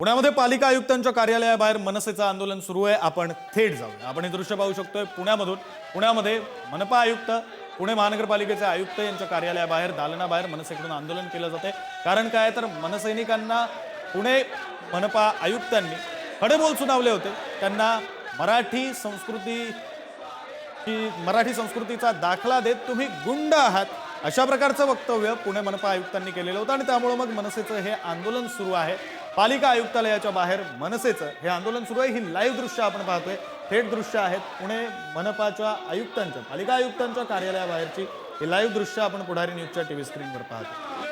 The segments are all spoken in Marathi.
पुण्यामध्ये पालिका आयुक्तांच्या कार्यालयाबाहेर मनसेचं आंदोलन सुरू आहे. आपण थेट जाऊया. आपण हे दृश्य पाहू शकतोय पुण्यामधून. पुण्यामध्ये मनपा आयुक्त पुणे महानगरपालिकेचे आयुक्त यांच्या कार्यालयाबाहेर दालनाबाहेर मनसेकडून आंदोलन केलं जाते कारण काय तर मनसैनिकांना पुणे मनपा आयुक्तांनी खडेबोल सुनावले होते. त्यांना मराठी संस्कृती की मराठी संस्कृतीचा दाखला देत तुम्ही गुंड आहात अशा प्रकारचं वक्तव्य पुणे मनपा आयुक्तांनी केलेलं होतं आणि त्यामुळं मग मनसेचं हे आंदोलन सुरू आहे. पालिका आयुक्तालयाच्या बाहेर मनसेचं हे आंदोलन सुरू आहे. ही लाईव्ह दृश्य आपण पाहतोय. थेट दृश्य आहेत पुणे मनपाच्या आयुक्तांच्या पालिका आयुक्तांच्या कार्यालयाबाहेरची ही लाईव्ह दृश्य आपण पुढारी न्यूजच्या टीव्ही स्क्रीनवर पाहतो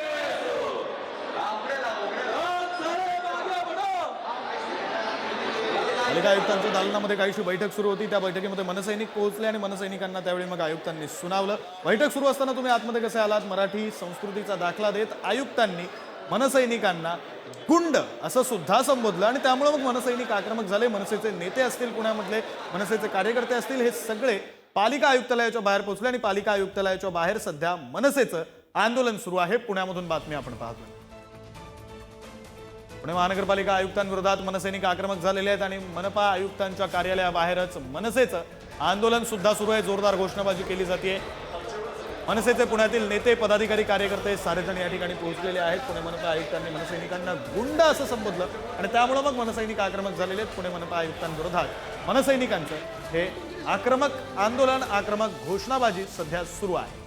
पालिका आयुक्तांच्या दालनामध्ये काहीशी बैठक सुरू होती. त्या बैठकीमध्ये मनसैनिक पोहोचले आणि मनसैनिकांना त्यावेळी मग आयुक्तांनी सुनावलं. बैठक सुरू असताना तुम्ही आतमध्ये कसे आलात? मराठी संस्कृतीचा दाखला देत आयुक्तांनी मनसैनिकांना गुंड असं सुद्धा संबोधलं आणि त्यामुळे मग मनसैनिक आक्रमक झाले. मनसेचे नेते असतील पुण्यामधले मनसेचे कार्यकर्ते असतील हे सगळे पालिका आयुक्तालयाच्या बाहेर पोहोचले आणि पालिका आयुक्तालयाच्या बाहेर सध्या मनसेचं आंदोलन सुरू आहे. पुण्यामधून बातमी आपण पाहतोय पुणे महानगरपालिका आयुक्तांविरोधात मनसैनिक आक्रमक झालेले आहेत आणि मनपा आयुक्तांच्या कार्यालयाबाहेरच मनसेचं आंदोलन सुद्धा सुरू आहे. जोरदार घोषणाबाजी केली जाते मनसेचे पुण्यातील नेते पदाधिकारी कार्यकर्ते सारेजण या ठिकाणी पोहोचलेले आहेत. पुणे मनपा आयुक्तांनी मनसैनिकांना गुंड असं संबोधलं आणि त्यामुळं मग मनसैनिक आक्रमक झालेले आहेत पुणे मनपा आयुक्तांविरोधात. मनसैनिकांचं हे आक्रमक आंदोलन आक्रमक घोषणाबाजी सध्या सुरू आहे.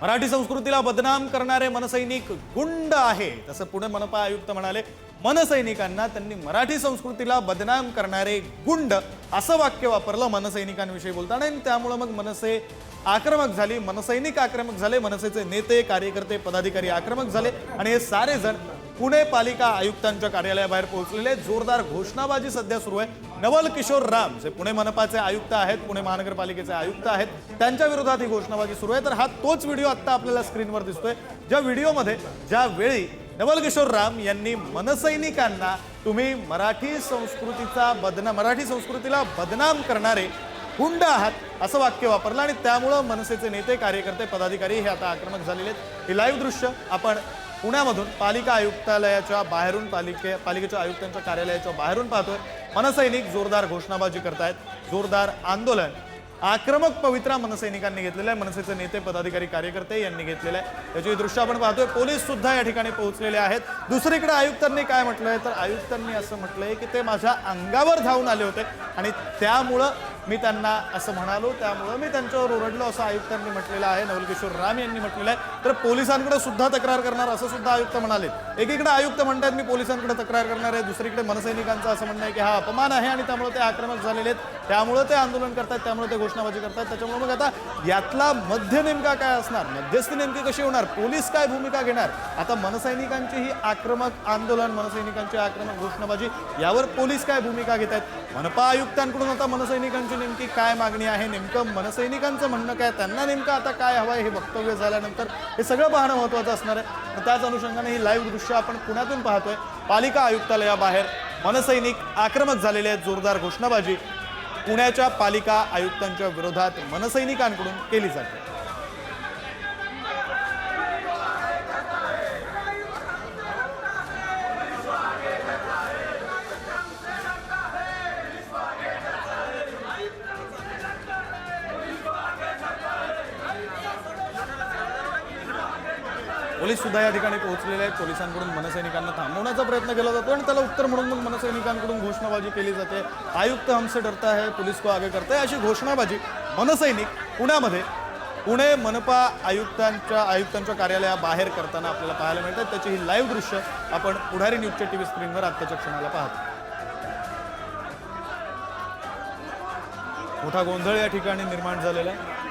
मराठी संस्कृतीला बदनाम करणारे मनसैनिक गुंड आहे. तसं पुणे मनपा आयुक्त म्हणाले मनसैनिकांना त्यांनी मराठी संस्कृतीला बदनाम करणारे गुंड असं वाक्य वापरलं मनसैनिकांविषयी बोलताना. आणि त्यामुळं मग मनसे आक्रमक झाली मनसैनिक आक्रमक झाले मनसेचे नेते कार्यकर्ते पदाधिकारी आक्रमक झाले. आणि हे सारे जण पुणे पालिका आयुक्तांच्या कार्यालयाबाहेर पोहोचलेले जोरदार घोषणाबाजी सध्या सुरू आहे. नवल किशोर राम जे पुणे मनपाचे आयुक्त आहेत पुणे महानगरपालिकेचे आयुक्त आहेत त्यांच्या विरोधात ही घोषणाबाजी सुरू आहे. तर हा तोच व्हिडिओ आता आपल्याला स्क्रीनवर दिसतोय ज्या व्हिडिओमध्ये ज्या वेळी नवल किशोर राम यांनी मनसैनिकांना तुम्ही मराठी संस्कृतीचा बदना मराठी संस्कृतीला बदनाम करणारे हुंड आहात असं वाक्य वापरलं आणि त्यामुळं मनसेचे नेते कार्यकर्ते पदाधिकारी हे आता आक्रमक झालेले आहेत. हे लाईव्ह दृश्य आपण पुण्यामधून पालिका आयुक्तालयाच्या बाहेरून पालिके पालिकेच्या आयुक्तांच्या कार्यालयाच्या बाहेरून पाहतोय. मनसैनिक जोरदार घोषणाबाजी करतायत. जोरदार आंदोलन. आक्रमक पवित्रा मनसैनिकांनी घेतलेला आहे. मनसेचे नेते पदाधिकारी कार्यकर्ते यांनी घेतलेलं आहे. त्याची दृश्य आपण पाहतोय. पोलीस सुद्धा या ठिकाणी पोहोचलेले आहेत. दुसरीकडे आयुक्तांनी काय म्हटलंय? तर आयुक्तांनी असं म्हटलंय की ते माझ्या अंगावर धावून आले होते आणि त्यामुळं मी त्यांना असं म्हणालो त्यामुळं मी त्यांच्यावर ओरडलो असं आयुक्तांनी म्हटलेलं आहे. नवलकिशोर राम यांनी म्हटलेलं आहे. तर पोलिसांकडे सुद्धा तक्रार करणार असं सुद्धा आयुक्त म्हणाले. एकीकडे आयुक्त म्हणतात मी पोलिसांकडे तक्रार करणार आहे. दुसरीकडे मनसैनिकांचं असं म्हणणं आहे की हा अपमान आहे आणि त्यामुळे ते आक्रमक झालेले आहेत. त्यामुळे ते आंदोलन करतात त्यामुळे ते घोषणाबाजी करतात त्याच्यामुळे मग आता यातला मध्य नेमका काय असणार? मध्यस्थी नेमकी कशी होणार? पोलीस काय भूमिका घेणार? आता मनसैनिकांची ही आक्रमक आंदोलन मनसैनिकांची आक्रमक घोषणाबाजी यावर पोलीस काय भूमिका घेत आहेत मनपा आयुक्तांकडून आता मनसैनिकांची नेमकी काय मागणी आहे? नेमकं मनसैनिकांचं म्हणणं काय? त्यांना नेमकं आता काय हवं आहे हे वक्तव्य झाल्यानंतर हे सगळं पाहणं महत्त्वाचं असणार आहे. त्याच अनुषंगाने ही लाईव्ह दृश्य आपण पुण्यातून पाहतोय. पालिका आयुक्तालयाबाहेर मनसैनिक आक्रमक झालेले आहेत जोरदार घोषणाबाजी. पुण्याच्या पालिका आयुक्तांच्या विरोधात मनसैनिकांकडून केली जाते. पोलीस सुद्धा या ठिकाणी पोहोचलेले आहेत. पोलिसांकडून मनसैनिकांना थांबवण्याचा प्रयत्न केला जातो आणि त्याला उत्तर म्हणून मग मनसैनिकांकडून घोषणाबाजी केली जाते. आयुक्त हमसे डरता है पोलीस को आगे करता है अशी घोषणाबाजी मनसैनिक पुण्यामध्ये पुणे मनपा आयुक्तांच्या आयुक्तांच्या कार्यालयाबाहेर करताना आपल्याला पाहायला मिळतात त्याची ही लाईव्ह दृश्य आपण पुढारी न्यूजच्या टीव्ही स्क्रीनवर आत्ताच्या क्षणाला पाहतो. मोठा गोंधळ या ठिकाणी निर्माण झालेला आहे?